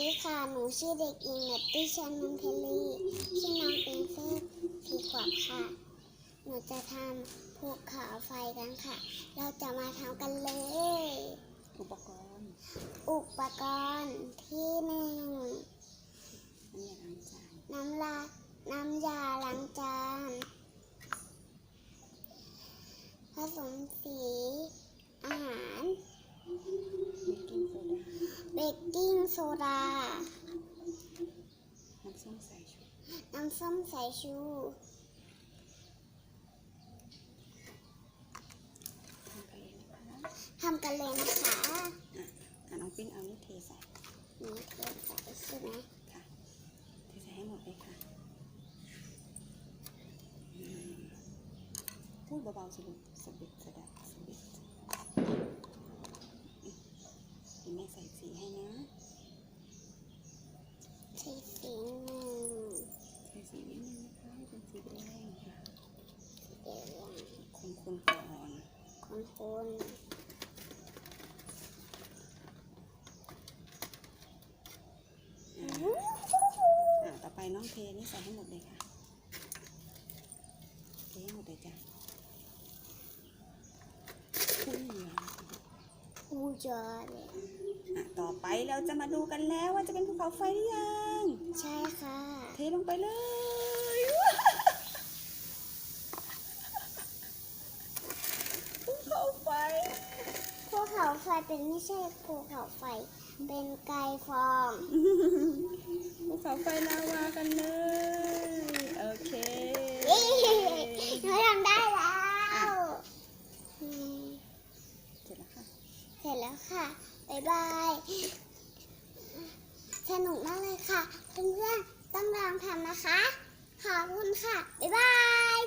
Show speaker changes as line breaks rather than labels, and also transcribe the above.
ดีค่ะ หนูชื่อเด็กหญิงเนตตี้ชันนันเทลีชื่อน้องปิงเซอร์สีขวบค่ะ หนูจะทำภูเขาไฟกันค่ะ เราจะมาทำกันเลย
อุปกรณ์
อุปกรณ์ที่หนึ่ง
น้ำยาล้างจาน
น้ำลาน้ำยาล้างจาน ผสมสีอาหาร
เบกกิ้งโซดา
เบกกิ้งโซดา
น้ำส้มสายชู
น้ำส้มสายชู
ทำกันเลยนะคะ
ทำกันเลยนะคะ
อะน้องปิ้งเอานี่เทใส่
นี่เทใส่ใช่ไหม
ค่ะเทใส่ให้หมดเลยค่ะอืมพูดเบาๆสิลูกสบิดสะดัดสบิดอืมเดี๋ยวแม่ใส่สีให้นะ
ใส่สีหนึ่ง
ใส่สีนิดนึงนะคะให้เป็นสีแดงค่ะ
เดี๋ยว
คนๆก่อน
คนคน
อะอะต่อไปน้องเทนี่ใส่ให้หมดเลยค่ะเทให้หมดเลยจ้ะอุ้ยอะ
อูจอเลย
อะต่อไปเราจะมาดูกันแล้วว่าจะเป็นภูเขาไฟหรือยัง
ใช่ค่ะ
เทลงไปเลยภูเขาไฟ
ภู เขาไฟเป็นไม่ใช่ภูเขาไฟ เป็นไกลฟอง
ภูเขาไฟลาวากันเลย โอเค
เย้หนูทำได้แล้วอืม
เสร็จแล้วค่ะ
เสร็จแล้วค่ะ บ๊ายบาย สนุกมากเลยค่ะ เพื่อนๆต้องลองทำนะคะ ขอบคุณค่ะ บ๊ายบาย